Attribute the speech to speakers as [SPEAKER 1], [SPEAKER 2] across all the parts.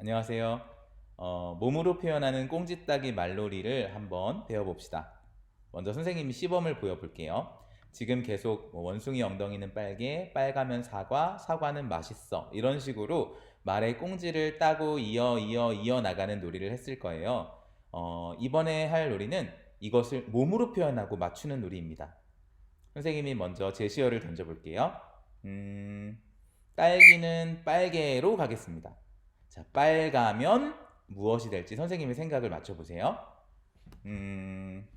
[SPEAKER 1] 안녕하세요. 어, 몸으로 표현하는 꽁지 따기 말놀이를 한번 배워봅시다. 먼저 선생님이 시범을 보여볼게요. 지금 계속 뭐 원숭이 엉덩이는 빨개, 빨가면 사과, 사과는 맛있어. 이런 식으로 말의 꽁지를 따고 이어 이어 이어 나가는 놀이를 했을 거예요. 어, 이번에 할 놀이는 이것을 몸으로 표현하고 맞추는 놀이입니다. 선생님이 먼저 제시어를 던져볼게요. 음, 딸기는 빨개로 가겠습니다. 자, 빨가면 무엇이 될지 선생님의 생각을 맞춰보세요. 음,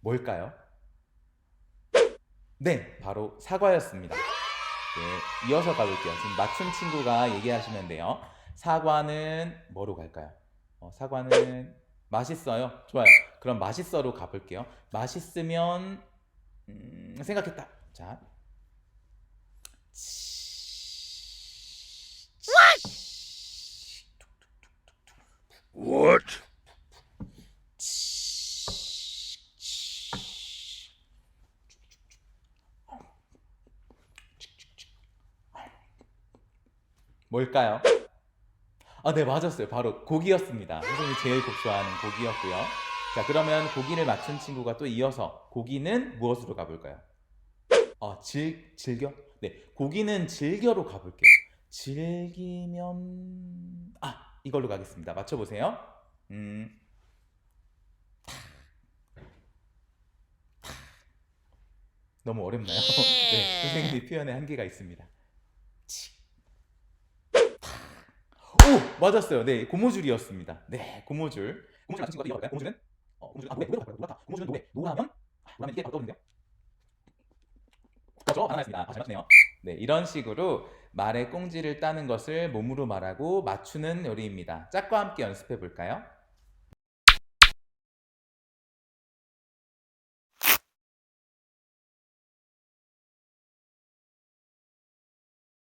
[SPEAKER 1] 뭘까요? 네, 바로 사과였습니다. 네, 이어서 가볼게요. 지금 맞춘 친구가 얘기하시면 돼요. 사과는 뭐로 갈까요? 어, 사과는 맛있어요. 좋아요. 그럼 맛있어로 가볼게요. 맛있으면 음, 생각했다. 자,
[SPEAKER 2] What?
[SPEAKER 1] 뭘까요? 아, 네, 맞았어요. 바로 고기였습니다. 선생님이 제일 곡 좋아하는 고기였고요. 자, 그러면 고기를 맞춘 친구가 또 이어서 고기는 무엇으로 가볼까요? 아, 즐, 즐겨? 네, 고기는 즐겨로 가볼게요. 즐기면, 아, 이걸로 가겠습니다. 맞춰보세요. 음, 너무 어렵나요? 네, 선생님이 표현에 한계가 있습니다. 오 맞았어요. 네 고무줄이었습니다. 네 고무줄. 고무줄 친구가 이어갈까요? 고무줄은 어 고무줄 아 노래 노래로 갈까요? 노랗다. 고무줄은 노래. 노라면 아, 노라면 이게 바로 떠오르는데요. 그렇죠. 바나나였습니다. 아, 잘 맞네요. 네 이런 식으로 말의 꽁지를 따는 것을 몸으로 말하고 맞추는 요리입니다. 짝과 함께 연습해 볼까요?